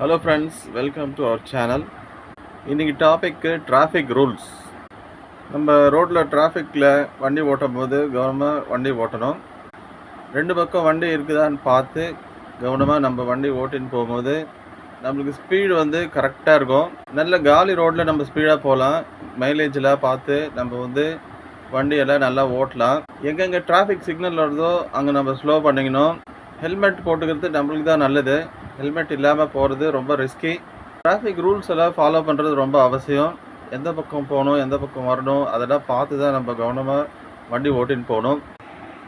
Hello friends welcome to our channel இன்றைக்கி topic traffic rules நம்ம ரோட்டில் டிராஃபிக்கில் வண்டி ஓட்டும் போது கவனமாக வண்டி ஓட்டணும். ரெண்டு பக்கம் வண்டி இருக்குதான்னு பார்த்து கவனமாக நம்ம வண்டி ஓட்டின்னு போகும்போது நம்மளுக்கு ஸ்பீடு வந்து கரெக்டாக இருக்கும். நல்ல காலி ரோட்டில் நம்ம ஸ்பீடாக போகலாம். மைலேஜில் பார்த்து நம்ம வந்து வண்டியெல்லாம் நல்லா ஓட்டலாம். எங்கெங்கே டிராஃபிக் சிக்னல் வருதோ அங்கே நம்ம ஸ்லோ பண்ணிக்கணும். ஹெல்மெட் போட்டுக்கிறது நம்மளுக்கு தான் நல்லது. ஹெல்மெட் இல்லாமல் போகிறது ரொம்ப ரிஸ்கி டிராஃபிக் ரூல்ஸ் எல்லாம் ஃபாலோ பண்ணுறது ரொம்ப அவசியம். எந்த பக்கம் போகணும் எந்த பக்கம் வரணும் அதெல்லாம் பார்த்து தான் நம்ம கவனமாக வண்டி ஓட்டின்னு போகணும்.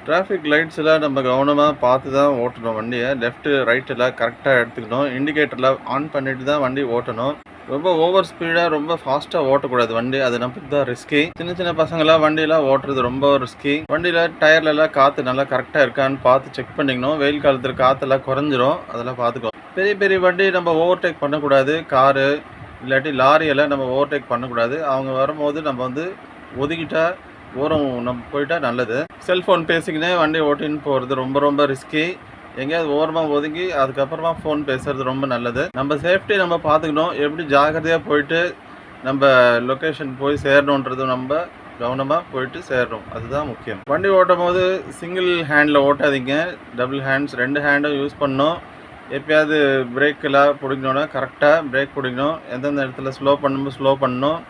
டிராஃபிக் லைட்ஸ் எல்லாம் நம்ம கவனமாக பார்த்து தான் ஓட்டணும் வண்டியை. லெஃப்ட்டு ரைட்டெல்லாம் கரெக்டாக எடுத்துக்கணும். இண்டிகேட்டரில் ஆன் பண்ணிட்டு தான் வண்டி ஓட்டணும். ரொம்ப ஓவர் ஸ்பீடாக ரொம்ப ஃபாஸ்ட்டாக ஓட்டக்கூடாது வண்டி. அது நமக்கு தான் ரிஸ்கி சின்ன சின்ன பசங்களாம் வண்டியெல்லாம் ஓட்டுறது ரொம்ப ரிஸ்கி வண்டியில் டயர்லலாம் காற்று நல்லா கரெக்டாக இருக்கான்னு பார்த்து செக் பண்ணிக்கணும். வெயில் காலத்தில் காற்றெல்லாம் குறைஞ்சிரும். அதெல்லாம் பார்த்துக்கோ பெரிய பெரிய வண்டி நம்ம ஓவர்டேக் பண்ணக்கூடாது. காரு இல்லாட்டி லாரியெல்லாம் நம்ம ஓவர்டேக் பண்ணக்கூடாது. அவங்க வரும்போது நம்ம வந்து ஒதுக்கிட்டா ஓரம் நம்ம போயிட்டால் நல்லது. செல்ஃபோன் பேசிக்கினே வண்டி ஓட்டின்னு போகிறது ரொம்ப ரொம்ப ரிஸ்கி எங்கேயாவது ஓரமாக ஒதுங்கி அதுக்கப்புறமா ஃபோன் பேசுகிறது ரொம்ப நல்லது. நம்ம சேஃப்டி நம்ம பார்த்துக்கணும். எப்படி ஜாக்கிரதையாக போயிட்டு நம்ம லொக்கேஷன் போய் சேரணுன்றது நம்ம கவனமாக போயிட்டு சேரணும். அதுதான் முக்கியம். வண்டி ஓட்டும் போது சிங்கிள் ஹேண்டில் ஓட்டாதீங்க. டபுள் ஹேண்ட்ஸ் ரெண்டு ஹேண்டும் யூஸ் பண்ணணும். எப்பயாவது பிரேக்கில் பிடிக்கணுன்னா கரெக்டாக பிரேக் பிடிக்கணும். எந்தெந்த இடத்துல ஸ்லோ பண்ணணும் ஸ்லோ பண்ணணும்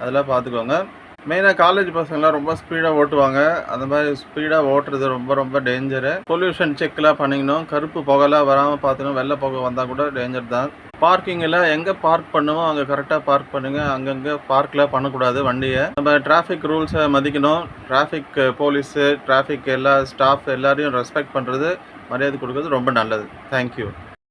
அதெல்லாம் பார்த்துக்கோங்க. மெயினாக காலேஜ் பசங்களாம் ரொம்ப ஸ்பீடாக ஓட்டுவாங்க. அந்த மாதிரி ஸ்பீடாக ஓட்டுறது ரொம்ப ரொம்ப டேஞ்சரு பொல்யூஷன் செக்லாம் பண்ணிக்கணும். கருப்பு புகைலாம் வராமல் பார்த்துக்கணும் வெள்ளை புகை வந்தால் கூட டேஞ்சர் தான். பார்க்கிங்கில் எங்கே பார்க் பண்ணுவோம் அங்கே கரெக்டாக பார்க் பண்ணுங்கள் அங்கங்கே பார்க்கில் பண்ணக்கூடாது வண்டியை. நம்ம டிராஃபிக் ரூல்ஸை மதிக்கணும். டிராஃபிக் போலீஸு டிராஃபிக் எல்லா ஸ்டாஃப் எல்லாரையும் ரெஸ்பெக்ட் பண்ணுறது மரியாதை கொடுக்கறது ரொம்ப நல்லது. தேங்க்யூ